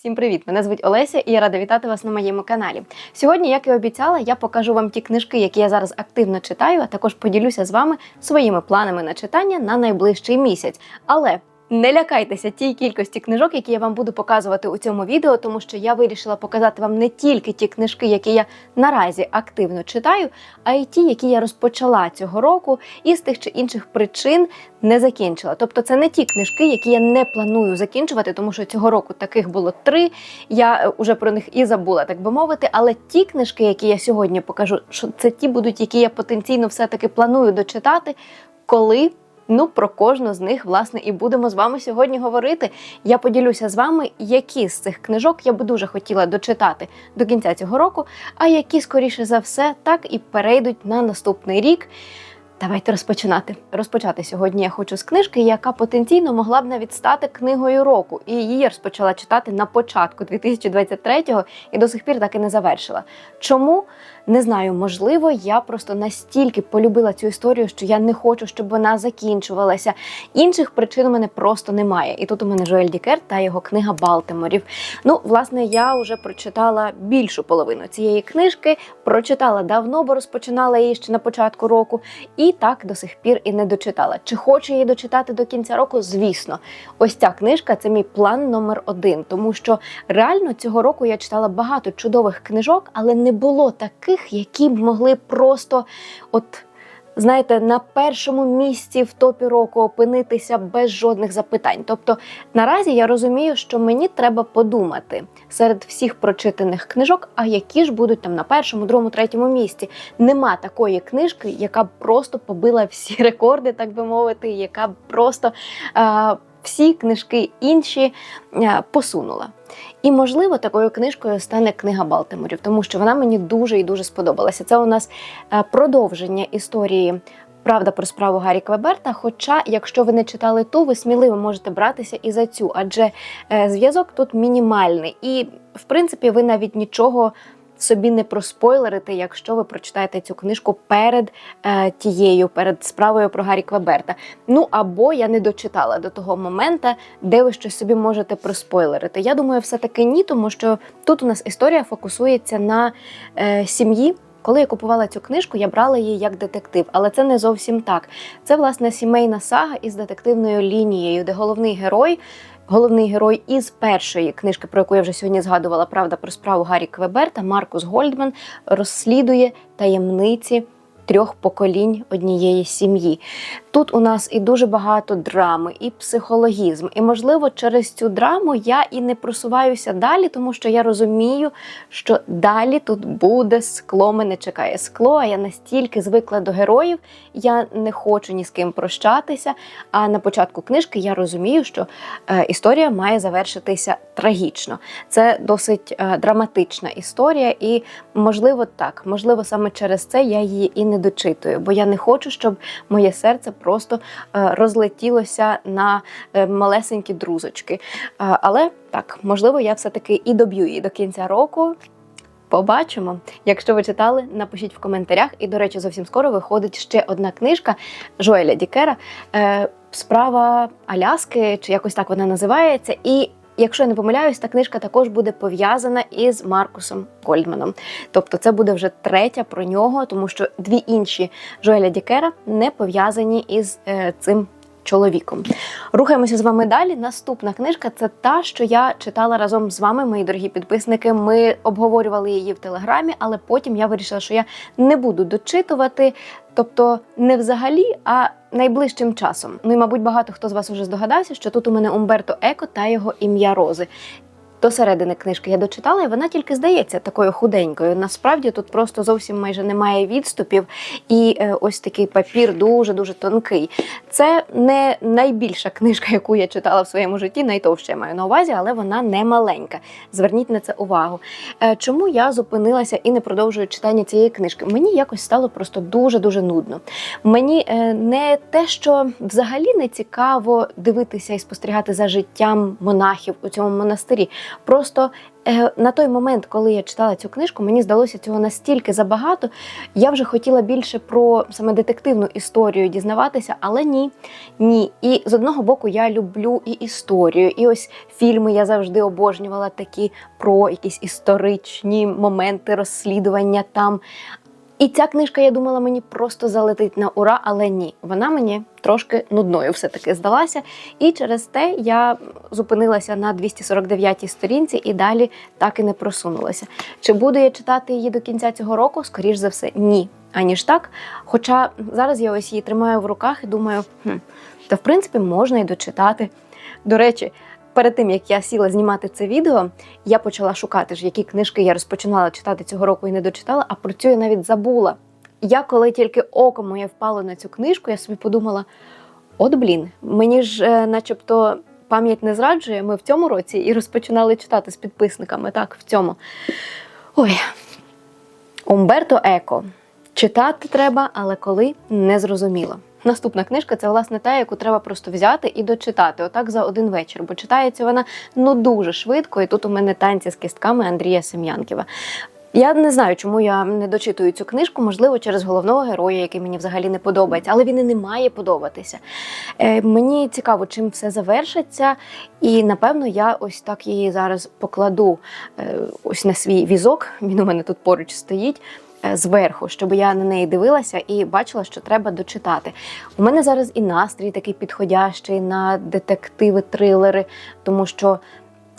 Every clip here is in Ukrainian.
Всім привіт! Мене звуть Олеся і я рада вітати вас на моєму каналі. Сьогодні, як і обіцяла, я покажу вам ті книжки, які я зараз активно читаю, а також поділюся з вами своїми планами на читання на найближчий місяць. Але не лякайтеся тій кількості книжок, які я вам буду показувати у цьому відео, тому що я вирішила показати вам не тільки ті книжки, які я наразі активно читаю, а й ті, які я розпочала цього року і з тих чи інших причин не закінчила. Тобто, це не ті книжки, які я не планую закінчувати, тому що цього року таких було три. Я вже про них і забула, так би мовити. Але ті книжки, які я сьогодні покажу, що це ті будуть, які я потенційно все-таки планую дочитати, коли. Ну, про кожну з них, власне, і будемо з вами сьогодні говорити. Я поділюся з вами, які з цих книжок я би дуже хотіла дочитати до кінця цього року, а які, скоріше за все, так і перейдуть на наступний рік. Давайте розпочинати. Розпочати сьогодні я хочу з книжки, яка потенційно могла б навіть стати книгою року. І її я розпочала читати на початку 2023-го і до сих пір так і не завершила. Чому? Не знаю, можливо, я просто настільки полюбила цю історію, що я не хочу, щоб вона закінчувалася. Інших причин у мене просто немає. І тут у мене Жоель Дікер та його книга Балтиморів. Ну, власне, я вже прочитала більшу половину цієї книжки, прочитала давно, бо розпочинала її ще на початку року, і так до сих пір і не дочитала. Чи хочу її дочитати до кінця року? Звісно, ось ця книжка це мій план номер один, тому що реально цього року я читала багато чудових книжок, але не було таких, які б могли просто от. Знаєте, на першому місці в топі року опинитися без жодних запитань. Тобто, наразі я розумію, що мені треба подумати серед всіх прочитаних книжок, а які ж будуть там на першому, другому, третьому місці. Нема такої книжки, яка б просто побила всі рекорди, так би мовити, яка б просто е, всі книжки інші е, посунула. І, можливо, такою книжкою стане книга Балтиморів, тому що вона мені дуже і дуже сподобалася. Це у нас е, продовження історії. Правда про справу Гаррі Квеберта. Хоча, якщо ви не читали ту, ви сміливо можете братися і за цю, адже е, зв'язок тут мінімальний. І, в принципі, ви навіть нічого собі не проспойлерите, якщо ви прочитаєте цю книжку перед е, тією, перед справою про Гаррі Квеберта. Ну або я не дочитала до того моменту, де ви щось собі можете проспойлерити. Я думаю, все-таки ні, тому що тут у нас історія фокусується на е, сім'ї. Коли я купувала цю книжку, я брала її як детектив, але це не зовсім так. Це власне сімейна сага із детективною лінією, де головний герой. Головний герой із першої книжки, про яку я вже сьогодні згадувала, правда про справу Гаррі Квеберта, Маркус Гольдман, розслідує таємниці трьох поколінь однієї сім'ї. Тут у нас і дуже багато драми, і психологізм. І, можливо, через цю драму я і не просуваюся далі, тому що я розумію, що далі тут буде скло, мене чекає скло. А я настільки звикла до героїв, я не хочу ні з ким прощатися. А на початку книжки я розумію, що е, історія має завершитися трагічно. Це досить е, драматична історія, і можливо так, можливо, саме через це я її і не дочитую, бо я не хочу, щоб моє серце просто е, розлетілося на е, малесенькі друзочки. Е, але так, можливо, я все-таки і доб'ю її до кінця року. Побачимо. Якщо ви читали, напишіть в коментарях. І, до речі, зовсім скоро виходить ще одна книжка Жоеля Дікера. Справа Аляски, чи якось так вона називається. І Якщо я не помиляюсь, та книжка також буде пов'язана із Маркусом Кольдманом. Тобто це буде вже третя про нього, тому що дві інші Жоеля Дікера не пов'язані із е, цим чоловіком. Рухаємося з вами далі. Наступна книжка це та, що я читала разом з вами, мої дорогі підписники. Ми обговорювали її в телеграмі, але потім я вирішила, що я не буду дочитувати. Тобто не взагалі, а найближчим часом. Ну і, мабуть, багато хто з вас вже здогадався, що тут у мене Умберто Еко та його ім'я Рози. До середини книжки я дочитала, і вона тільки здається такою худенькою. Насправді тут просто зовсім майже немає відступів, і е, ось такий папір дуже-дуже тонкий. Це не найбільша книжка, яку я читала в своєму житті, найтовще я маю на увазі, але вона не маленька. Зверніть на це увагу. Е, чому я зупинилася і не продовжую читання цієї книжки? Мені якось стало просто дуже-дуже нудно. Мені е, не те, що взагалі не цікаво дивитися і спостерігати за життям монахів у цьому монастирі. Просто е, на той момент, коли я читала цю книжку, мені здалося цього настільки забагато. Я вже хотіла більше про саме детективну історію дізнаватися, але ні. Ні. І з одного боку я люблю і історію, і ось фільми я завжди обожнювала такі про якісь історичні моменти розслідування там. І ця книжка, я думала, мені просто залетить на ура, але ні, вона мені трошки нудною все-таки здалася. І через те я зупинилася на 249-й сторінці і далі так і не просунулася. Чи буду я читати її до кінця цього року? Скоріш за все, ні. Аніж так. Хоча зараз я ось її тримаю в руках і думаю, хм, та в принципі можна і дочитати. До речі, перед тим як я сіла знімати це відео, я почала шукати ж, які книжки я розпочинала читати цього року і не дочитала, а про цю я навіть забула. Я, коли тільки око моє впало на цю книжку, я собі подумала: от блін, мені ж, е, начебто, пам'ять не зраджує. Ми в цьому році і розпочинали читати з підписниками. Так, в цьому. Ой, Умберто Еко. Читати треба, але коли не зрозуміло. Наступна книжка це власне та, яку треба просто взяти і дочитати, отак за один вечір. Бо читається вона ну дуже швидко, і тут у мене танці з кістками Андрія Сем'янківа. Я не знаю, чому я не дочитую цю книжку, можливо, через головного героя, який мені взагалі не подобається, але він і не має подобатися. Е, мені цікаво, чим все завершиться, і напевно я ось так її зараз покладу е, ось на свій візок. Він у мене тут поруч стоїть. Е, Зверху, щоб я на неї дивилася і бачила, що треба дочитати. У мене зараз і настрій такий підходящий на детективи, трилери, тому що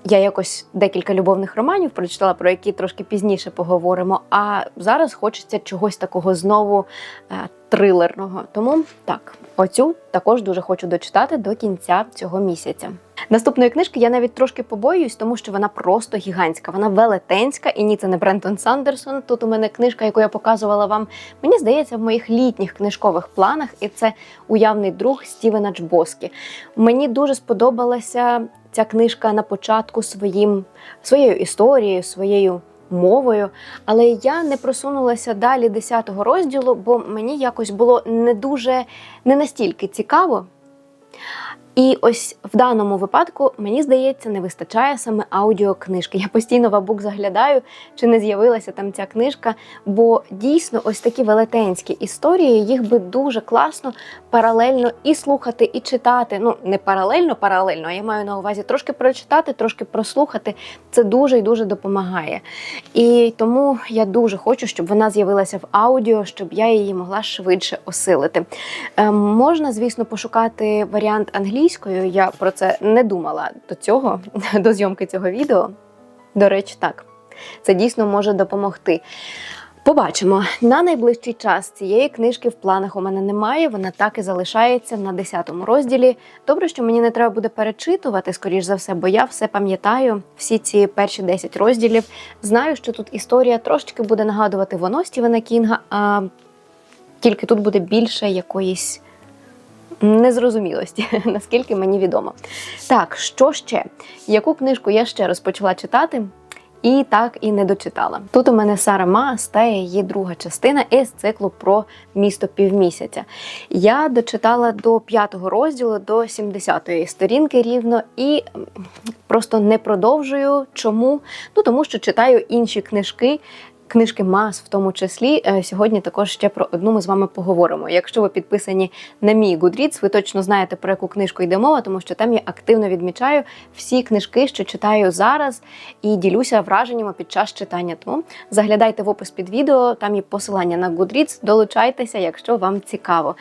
я якось декілька любовних романів прочитала, про які трошки пізніше поговоримо. А зараз хочеться чогось такого знову е, трилерного. Тому так, оцю також дуже хочу дочитати до кінця цього місяця. Наступної книжки я навіть трошки побоююсь, тому що вона просто гігантська. Вона велетенська, і ні, це не Брентон Сандерсон. Тут у мене книжка, яку я показувала вам. Мені здається, в моїх літніх книжкових планах, і це уявний друг Стівена Чбоскі. Мені дуже сподобалася ця книжка на початку своїм, своєю історією, своєю мовою, але я не просунулася далі 10-го розділу, бо мені якось було не дуже не настільки цікаво. І ось в даному випадку, мені здається, не вистачає саме аудіокнижки. Я постійно в абук заглядаю, чи не з'явилася там ця книжка, бо дійсно ось такі велетенські історії, їх би дуже класно паралельно і слухати, і читати. Ну, не паралельно, паралельно, а я маю на увазі трошки прочитати, трошки прослухати. Це дуже і дуже допомагає. І тому я дуже хочу, щоб вона з'явилася в аудіо, щоб я її могла швидше осилити. Е, можна, звісно, пошукати варіант англійською. Я про це не думала до цього, до зйомки цього відео. До речі, так, це дійсно може допомогти. Побачимо. На найближчий час цієї книжки в планах у мене немає. Вона так і залишається на 10-му розділі. Добре, що мені не треба буде перечитувати, скоріш за все, бо я все пам'ятаю, всі ці перші 10 розділів. Знаю, що тут історія трошечки буде нагадувати воно Стівена Кінга, а тільки тут буде більше якоїсь незрозумілості, наскільки мені відомо. Так, що ще? Яку книжку я ще розпочала читати? І так і не дочитала. Тут у мене Сара Маас та її друга частина із циклу про місто півмісяця. Я дочитала до п'ятого розділу, до 70-ї сторінки рівно, і просто не продовжую. Чому? Ну тому що читаю інші книжки. Книжки Мас в тому числі Е, сьогодні також ще про одну ми з вами поговоримо. Якщо ви підписані на мій Goodreads, ви точно знаєте про яку книжку йде мова, тому що там я активно відмічаю всі книжки, що читаю зараз, і ділюся враженнями під час читання. Тому заглядайте в опис під відео, там є посилання на Goodreads, долучайтеся, якщо вам цікаво.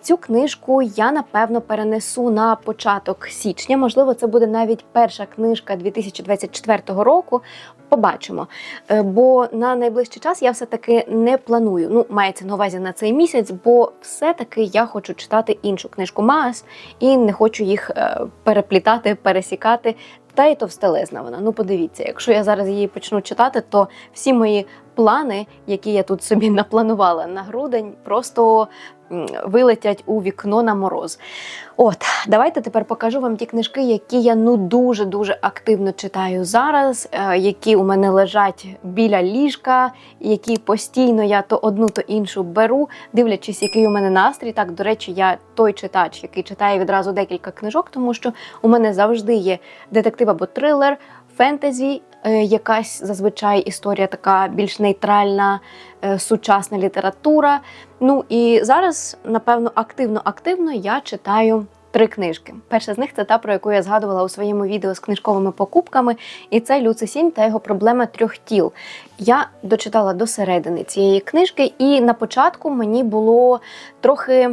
Цю книжку я напевно перенесу на початок січня. Можливо, це буде навіть перша книжка 2024 року. Побачимо. Е, Бо на найближчий час я все-таки не планую. Ну, мається на увазі на цей місяць, бо все-таки я хочу читати іншу книжку Маас і не хочу їх е, переплітати, пересікати. Та й товстелезна вона. Ну, подивіться, якщо я зараз її почну читати, то всі мої плани, які я тут собі напланувала на грудень, просто вилетять у вікно на мороз. От, давайте тепер покажу вам ті книжки, які я ну дуже дуже активно читаю зараз, е, які у мене лежать біля ліжка, які постійно я то одну, то іншу беру, дивлячись, який у мене настрій. Так, до речі, я той читач, який читає відразу декілька книжок, тому що у мене завжди є детектив або трилер. фентезі, якась зазвичай історія така більш нейтральна, е, сучасна література. Ну і зараз, напевно, активно-активно я читаю. Три книжки. Перша з них це та, про яку я згадувала у своєму відео з книжковими покупками, і це Люци Сінь та його проблема трьох тіл. Я дочитала до середини цієї книжки, і на початку мені було трохи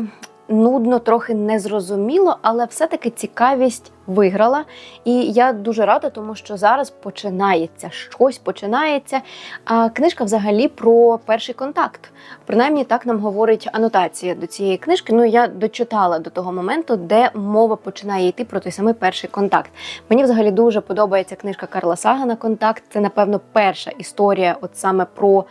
нудно, трохи незрозуміло, але все-таки цікавість виграла. І я дуже рада, тому що зараз починається щось починається. А книжка взагалі про перший контакт. Принаймні, так нам говорить анотація до цієї книжки. Ну я дочитала до того моменту, де мова починає йти про той самий перший контакт. Мені взагалі дуже подобається книжка Карла Сагана Контакт. Це, напевно, перша історія, от саме про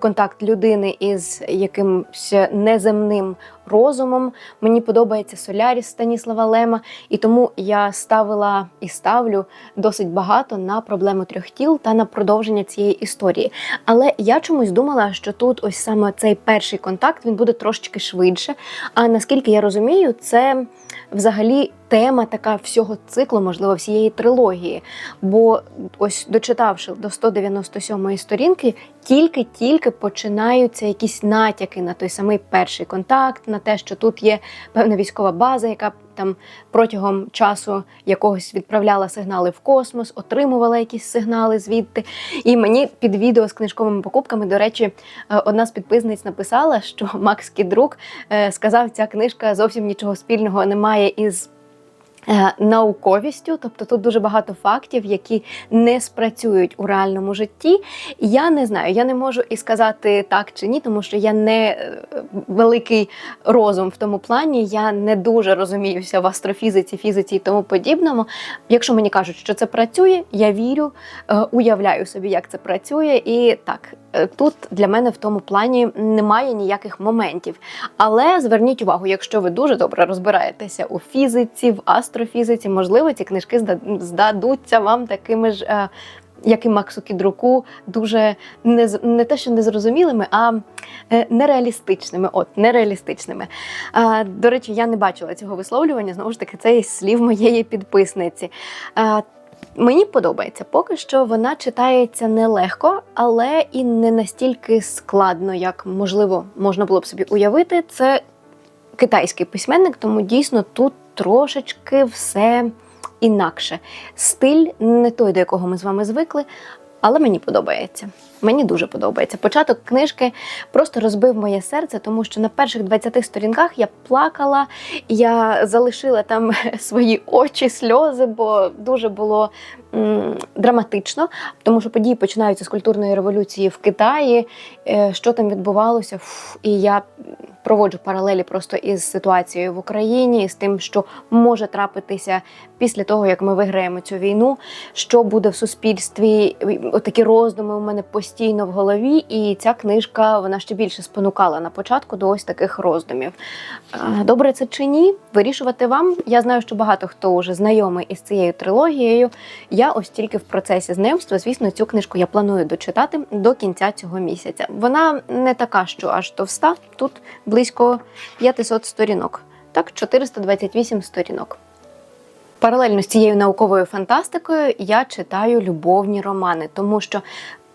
контакт людини із якимось неземним розумом. Мені подобається Соляріс Станіслава Лема, і тому я ставила і ставлю досить багато на проблему трьох тіл та на продовження цієї історії. Але я чомусь думала, що тут ось саме цей перший контакт він буде трошечки швидше. А наскільки я розумію, це взагалі тема така всього циклу, можливо, всієї трилогії. Бо ось дочитавши до 197-ї сторінки, тільки-тільки починаються якісь натяки на той самий перший контакт, на те, що тут є певна військова база, яка там протягом часу якогось відправляла сигнали в космос, отримувала якісь сигнали звідти. І мені під відео з книжковими покупками, до речі, е, одна з підписниць написала, що Макс Кідрук е, сказав, ця книжка зовсім нічого спільного не має із. Е, науковістю, тобто тут дуже багато фактів, які не спрацюють у реальному житті. Я не знаю, я не можу і сказати так чи ні, тому що я не е, великий розум в тому плані, я не дуже розуміюся в астрофізиці, фізиці і тому подібному. Якщо мені кажуть, що це працює, я вірю, е, уявляю собі, як це працює, і так. Тут для мене в тому плані немає ніяких моментів. Але зверніть увагу, якщо ви дуже добре розбираєтеся у фізиці, в астрофізиці, можливо, ці книжки здадуться вам такими ж. е, Як і Максу Кідруку, дуже не, не те, що незрозумілими, а е, нереалістичними. От, нереалістичними. До речі, я не бачила цього висловлювання. Знову ж таки, це із слів моєї підписниці. Мені подобається, поки що вона читається нелегко, але і не настільки складно, як можливо можна було б собі уявити. Це китайський письменник, тому дійсно тут трошечки все інакше. Стиль не той, до якого ми з вами звикли, але мені подобається. Мені дуже подобається. Початок книжки просто розбив моє серце, тому що на перших 20 сторінках я плакала, я залишила там свої очі, сльози, бо дуже було м, драматично, тому що події починаються з культурної революції в Китаї. Е, що там відбувалося? Фу, і я проводжу паралелі просто із ситуацією в Україні, з тим, що може трапитися після того, як ми виграємо цю війну, що буде в суспільстві. Отакі роздуми у мене постійно в голові, і ця книжка вона ще більше спонукала на початку до ось таких роздумів. Добре, це чи ні? Вирішувати вам. Я знаю, що багато хто вже знайомий із цією трилогією. Я ось тільки в процесі знайомства. Звісно, цю книжку я планую дочитати до кінця цього місяця. Вона не така, що аж товста. Тут близько 500 сторінок. Так, 428 сторінок. Паралельно з цією науковою фантастикою я читаю любовні романи, тому що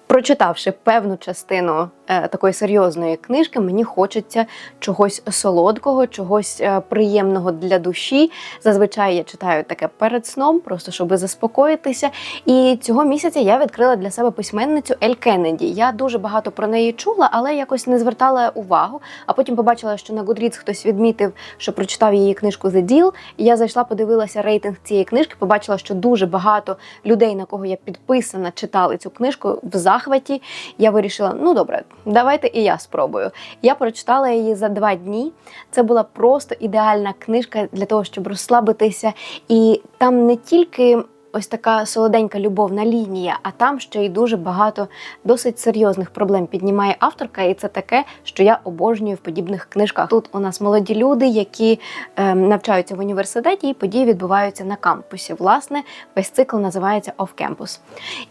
Прочитавши певну частину е, такої серйозної книжки, мені хочеться чогось солодкого, чогось е, приємного для душі. Зазвичай я читаю таке перед сном, просто щоб заспокоїтися. І цього місяця я відкрила для себе письменницю Ель Кеннеді. Я дуже багато про неї чула, але якось не звертала увагу. А потім побачила, що на Goodreads хтось відмітив, що прочитав її книжку The Deal. І я зайшла, подивилася рейтинг цієї книжки, побачила, що дуже багато людей, на кого я підписана, читали цю книжку в захваті. Я вирішила, ну добре, давайте і я спробую. Я прочитала її за два дні. Це була просто ідеальна книжка для того, щоб розслабитися. І там не тільки ось така солоденька любовна лінія, а там ще й дуже багато досить серйозних проблем піднімає авторка, і це таке, що я обожнюю в подібних книжках. Тут у нас молоді люди, які е, навчаються в університеті, і події відбуваються на кампусі. Власне, весь цикл називається Off Campus.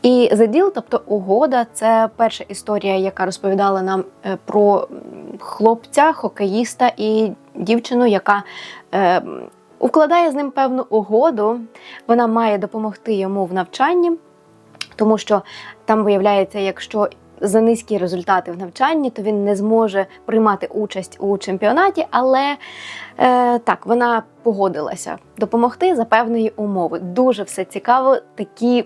І Deal, тобто угода, це перша історія, яка розповідала нам е, про хлопця, хокеїста і дівчину, яка е, укладає з ним певну угоду. Вона має допомогти йому в навчанні. тому що там виявляється, якщо за низькі результати в навчанні, то він не зможе приймати участь у чемпіонаті, але е, так вона погодилася допомогти за певної умови. Дуже все цікаво, такі.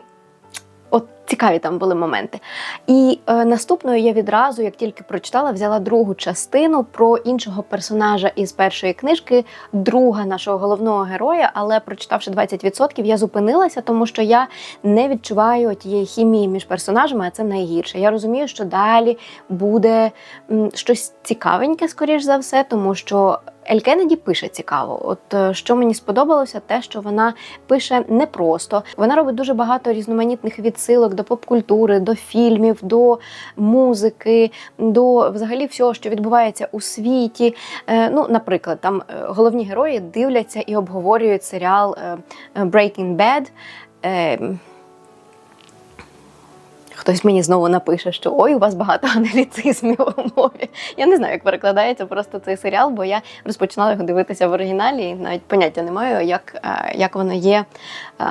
От цікаві там були моменти. І е, наступною я відразу, як тільки прочитала, взяла другу частину про іншого персонажа із першої книжки, друга нашого головного героя. Але прочитавши 20%, я зупинилася, тому що я не відчуваю тієї хімії між персонажами, а це найгірше. Я розумію, що далі буде м, щось цікавеньке, скоріш за все, тому що. Ель Кеннеді пише цікаво. От е, що мені сподобалося, те, що вона пише непросто. Вона робить дуже багато різноманітних відсилок до поп-культури, до фільмів, до музики, до взагалі всього, що відбувається у світі. Е, ну, наприклад, там е, головні герої дивляться і обговорюють серіал Breaking Bad. Хтось мені знову напише, що ой, у вас багато англіцизмів у мові. Я не знаю, як перекладається просто цей серіал, бо я розпочинала його дивитися в оригіналі, і навіть поняття не маю, як, е, як воно є е,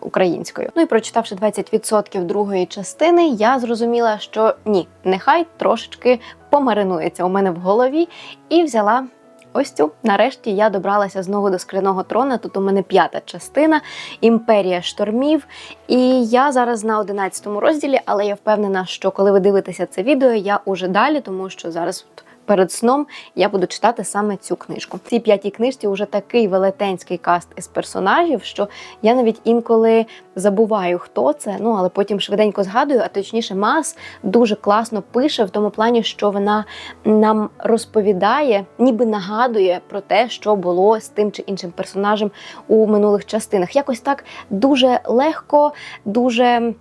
українською. Ну і прочитавши 20% другої частини, я зрозуміла, що ні, нехай трошечки помаринується у мене в голові, і взяла. Ось цю нарешті я добралася знову до скляного трона. Тут у мене п'ята частина імперія штормів. І я зараз на 11 розділі, але я впевнена, що коли ви дивитеся це відео, я уже далі, тому що зараз. Перед сном я буду читати саме цю книжку. В цій п'ятій книжці вже такий велетенський каст із персонажів, що я навіть інколи забуваю, хто це. Ну але потім швиденько згадую, а точніше, Мас дуже класно пише в тому плані, що вона нам розповідає, ніби нагадує про те, що було з тим чи іншим персонажем у минулих частинах. Якось так дуже легко, дуже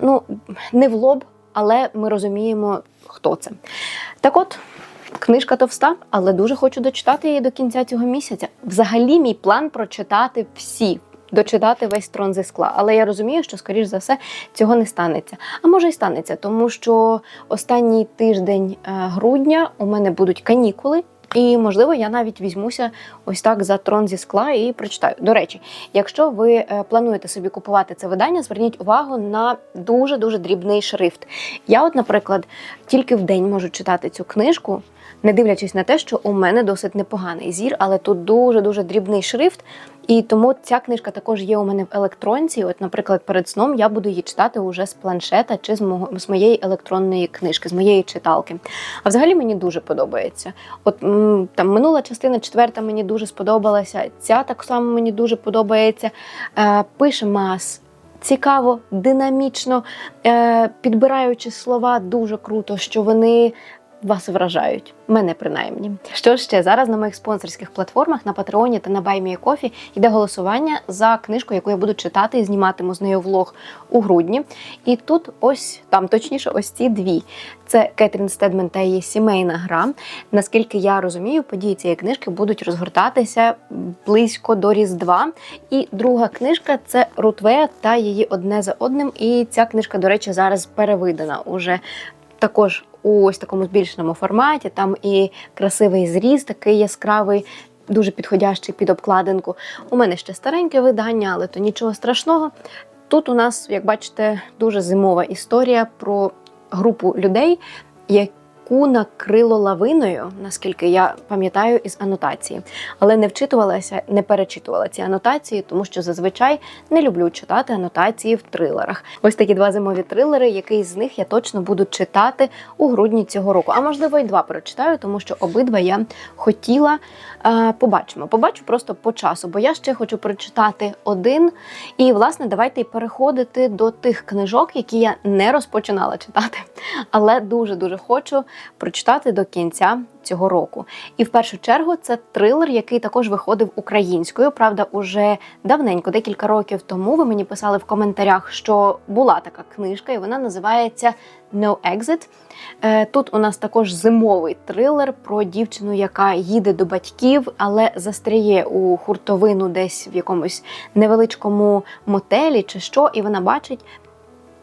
ну не в лоб, але ми розуміємо, хто це. Так от. Книжка товста, але дуже хочу дочитати її до кінця цього місяця. Взагалі, мій план прочитати всі, дочитати весь трон зі скла. Але я розумію, що, скоріш за все, цього не станеться. А може й станеться, тому що останній тиждень е, грудня у мене будуть канікули. І, можливо, я навіть візьмуся ось так за трон зі скла і прочитаю. До речі, якщо ви е, плануєте собі купувати це видання, зверніть увагу на дуже дуже дрібний шрифт. Я, от, наприклад, тільки в день можу читати цю книжку, не дивлячись на те, що у мене досить непоганий зір, але тут дуже дуже дрібний шрифт. І тому ця книжка також є у мене в електронці. От, наприклад, перед сном я буду її читати уже з планшета чи з мого з моєї електронної книжки, з моєї читалки. А взагалі мені дуже подобається. От там минула частина, четверта мені дуже сподобалася. Ця так само мені дуже подобається. Е, пише мас. Цікаво, динамічно, е, підбираючи слова, дуже круто, що вони вас вражають. Мене принаймні. Що ще зараз на моїх спонсорських платформах на Патреоні та на BuyMeACoffee йде голосування за книжку, яку я буду читати і зніматиму з нею влог у грудні. І тут ось там, точніше, ось ці дві. Це Кетрін Стедмен та її сімейна гра. Наскільки я розумію, події цієї книжки будуть розгортатися близько до Різдва. І друга книжка це Рутве та її одне за одним. І ця книжка, до речі, зараз перевидана уже також у ось такому збільшеному форматі. Там і красивий зріз, такий яскравий. Дуже підходящий під обкладинку. У мене ще стареньке видання, але то нічого страшного. Тут у нас, як бачите, дуже зимова історія про групу людей, яку накрило лавиною, наскільки я пам'ятаю, із анотації. Але не вчитувалася, не перечитувала ці анотації, тому що зазвичай не люблю читати анотації в трилерах. Ось такі два зимові трилери, який з них я точно буду читати у грудні цього року. А можливо, і два прочитаю, тому що обидва я хотіла. Е, побачимо. Побачу просто по часу, бо я ще хочу прочитати один. І, власне, давайте й переходити до тих книжок, які я не розпочинала читати, але дуже-дуже хочу прочитати до кінця цього року. І в першу чергу це трилер, який також виходив українською. Правда, уже давненько, декілька років тому, ви мені писали в коментарях, що була така книжка, і вона називається No Exit. Е, Тут у нас також зимовий трилер про дівчину, яка їде до батьків, але застряє у хуртовину десь в якомусь невеличкому мотелі чи що, і вона бачить,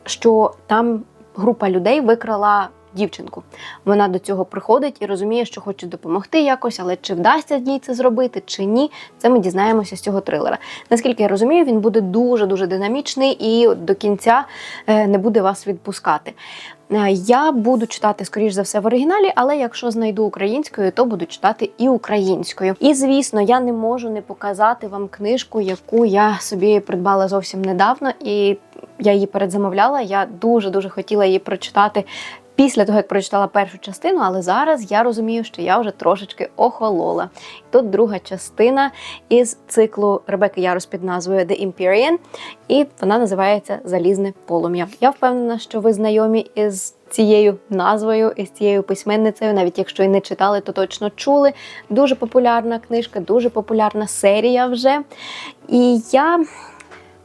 що там група людей викрала дівчинку. Вона до цього приходить і розуміє, що хоче допомогти якось, але чи вдасться їй це зробити, чи ні, це ми дізнаємося з цього трилера. Наскільки я розумію, він буде дуже дуже динамічний і до кінця е, не буде вас відпускати. Е, Я буду читати, скоріш за все, в оригіналі, але якщо знайду українською, то буду читати і українською. І звісно, я не можу не показати вам книжку, яку я собі придбала зовсім недавно, і я її передзамовляла. Я дуже дуже хотіла її прочитати. Після того, як прочитала першу частину, але зараз я розумію, що я вже трошечки охолола. І тут друга частина із циклу Ребекки Ярос під назвою The Empyrean, і вона називається Залізне полум'я. Я впевнена, що ви знайомі із цією назвою, із цією письменницею, навіть якщо і не читали, то точно чули. Дуже популярна книжка, дуже популярна серія вже. І я.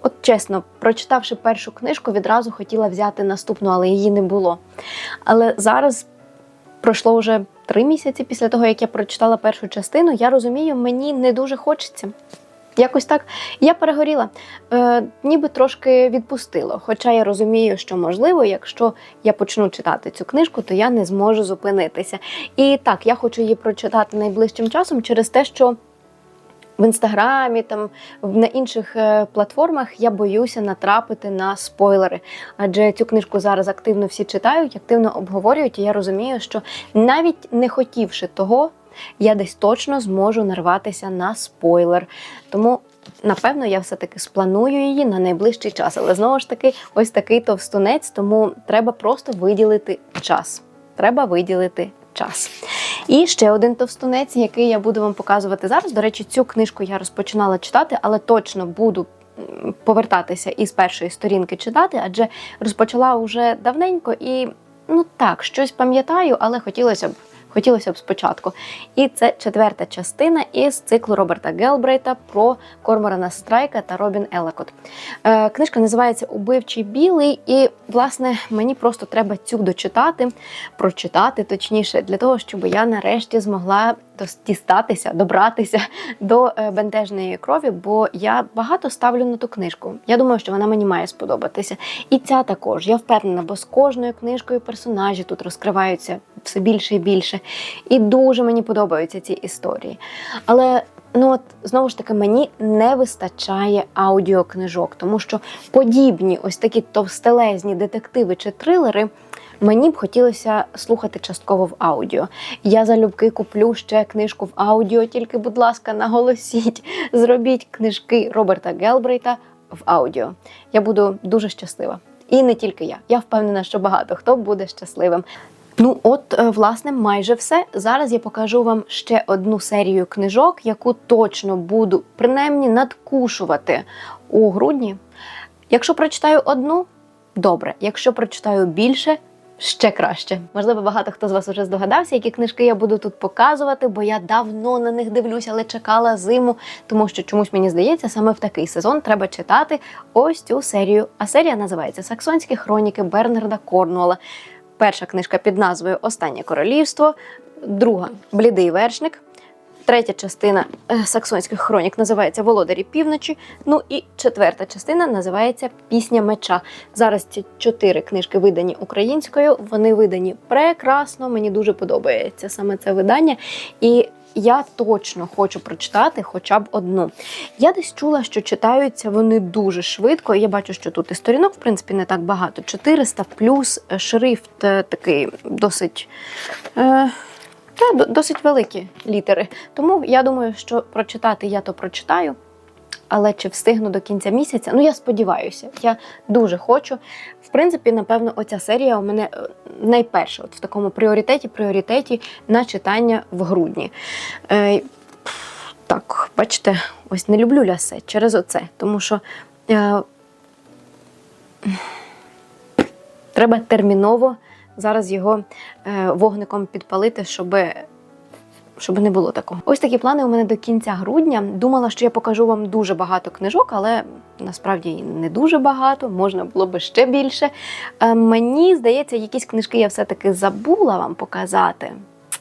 От чесно, прочитавши першу книжку, відразу хотіла взяти наступну, але її не було. Але зараз пройшло вже три місяці після того, як я прочитала першу частину, я розумію, мені не дуже хочеться. Якось так я перегоріла, е, ніби трошки відпустило. Хоча я розумію, що можливо, якщо я почну читати цю книжку, то я не зможу зупинитися. І так, я хочу її прочитати найближчим часом через те, що в інстаграмі, там на інших е, платформах я боюся натрапити на спойлери. Адже цю книжку зараз активно всі читають, активно обговорюють, і я розумію, що навіть не хотівши того, я десь точно зможу нарватися на спойлер. Тому. Напевно, я все-таки спланую її на найближчий час, але знову ж таки, ось такий товстунець, тому треба просто виділити час. Треба виділити час. І ще один товстунець, який я буду вам показувати зараз. До речі, цю книжку я розпочинала читати, але точно буду повертатися із першої сторінки читати, адже розпочала вже давненько і ну так, щось пам'ятаю, але хотілося б. Хотілося б спочатку. І це четверта частина із циклу Роберта Гелбрейта про Корморана Страйка та Робін Елекот. Е, книжка називається Убивчий білий, і, власне, мені просто треба цю дочитати, прочитати точніше, для того, щоб я нарешті змогла дістатися, добратися до е, бентежної крові, бо я багато ставлю на ту книжку. Я думаю, що вона мені має сподобатися. І ця також, я впевнена, бо з кожною книжкою персонажі тут розкриваються все більше і більше. І дуже мені подобаються ці історії. Але ну от знову ж таки мені не вистачає аудіокнижок, тому що подібні ось такі товстелезні детективи чи трилери. Мені б хотілося слухати частково в аудіо. Я залюбки куплю ще книжку в аудіо, тільки, будь ласка, наголосіть, зробіть книжки Роберта Гелбрейта в аудіо. Я буду дуже щаслива. І не тільки я. Я впевнена, що багато хто буде щасливим. Ну, от, е, власне, майже все. Зараз я покажу вам ще одну серію книжок, яку точно буду принаймні надкушувати у грудні. Якщо прочитаю одну, добре. Якщо прочитаю більше, ще краще. Можливо, багато хто з вас уже здогадався, які книжки я буду тут показувати, бо я давно на них дивлюся, але чекала зиму, тому що чомусь мені здається, саме в такий сезон треба читати ось цю серію. А серія називається Саксонські хроніки Бернарда Корнуола. Перша книжка під назвою Останнє королівство, друга Блідий вершник. Третя частина е, саксонських хронік називається Володарі півночі. Ну і четверта частина називається Пісня меча. Зараз ці чотири книжки видані українською. Вони видані прекрасно. Мені дуже подобається саме це видання. І я точно хочу прочитати хоча б одну. Я десь чула, що читаються вони дуже швидко. Я бачу, що тут і сторінок, в принципі, не так багато. 400 плюс шрифт е, такий досить. Е, та, досить великі літери. Тому я думаю, що прочитати я то прочитаю. Але чи встигну до кінця місяця? Ну, я сподіваюся, я дуже хочу. В принципі, напевно, оця серія у мене е, найперша, от в такому пріоритеті, пріоритеті на читання в грудні. Е, так, бачите, ось не люблю лясе через оце, тому що е, треба терміново зараз його е, вогником підпалити, щоб щоб не було такого. Ось такі плани у мене до кінця грудня. Думала, що я покажу вам дуже багато книжок, але насправді не дуже багато, можна було би ще більше. Е, мені здається, якісь книжки я все-таки забула вам показати.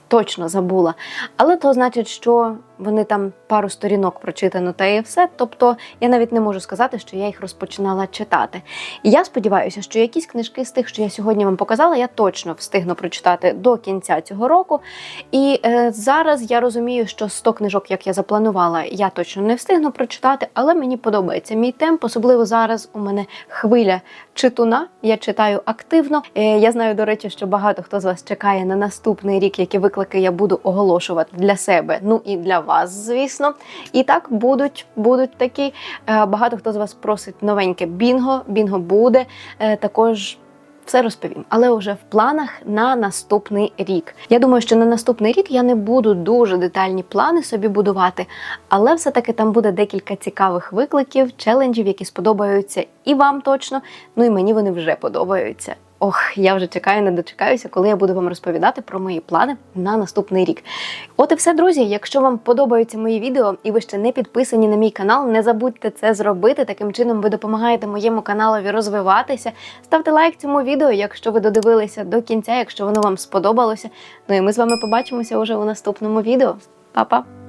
Точно забула. Але то значить, що вони там пару сторінок прочитано та і все. Тобто я навіть не можу сказати, що я їх розпочинала читати. І я сподіваюся, що якісь книжки з тих, що я сьогодні вам показала, я точно встигну прочитати до кінця цього року. І е, зараз я розумію, що 100 книжок, як я запланувала, я точно не встигну прочитати, але мені подобається мій темп, особливо зараз у мене хвиля читуна. Я читаю активно. Е, я знаю, до речі, що багато хто з вас чекає на наступний рік, які виклики я буду оголошувати для себе, ну і для вас, звісно. І так будуть, будуть такі. Е, багато хто з вас просить новеньке бінго. Бінго буде. Е, також все розповім, але вже в планах на наступний рік. Я думаю, що на наступний рік я не буду дуже детальні плани собі будувати, але все-таки там буде декілька цікавих викликів, челенджів, які сподобаються і вам точно. Ну і мені вони вже подобаються. Ох, я вже чекаю, не дочекаюся, коли я буду вам розповідати про мої плани на наступний рік. От і все, друзі. Якщо вам подобаються мої відео і ви ще не підписані на мій канал, не забудьте це зробити. Таким чином ви допомагаєте моєму каналові розвиватися. Ставте лайк цьому відео, якщо ви додивилися до кінця, якщо воно вам сподобалося. Ну і ми з вами побачимося уже у наступному відео. Па-па!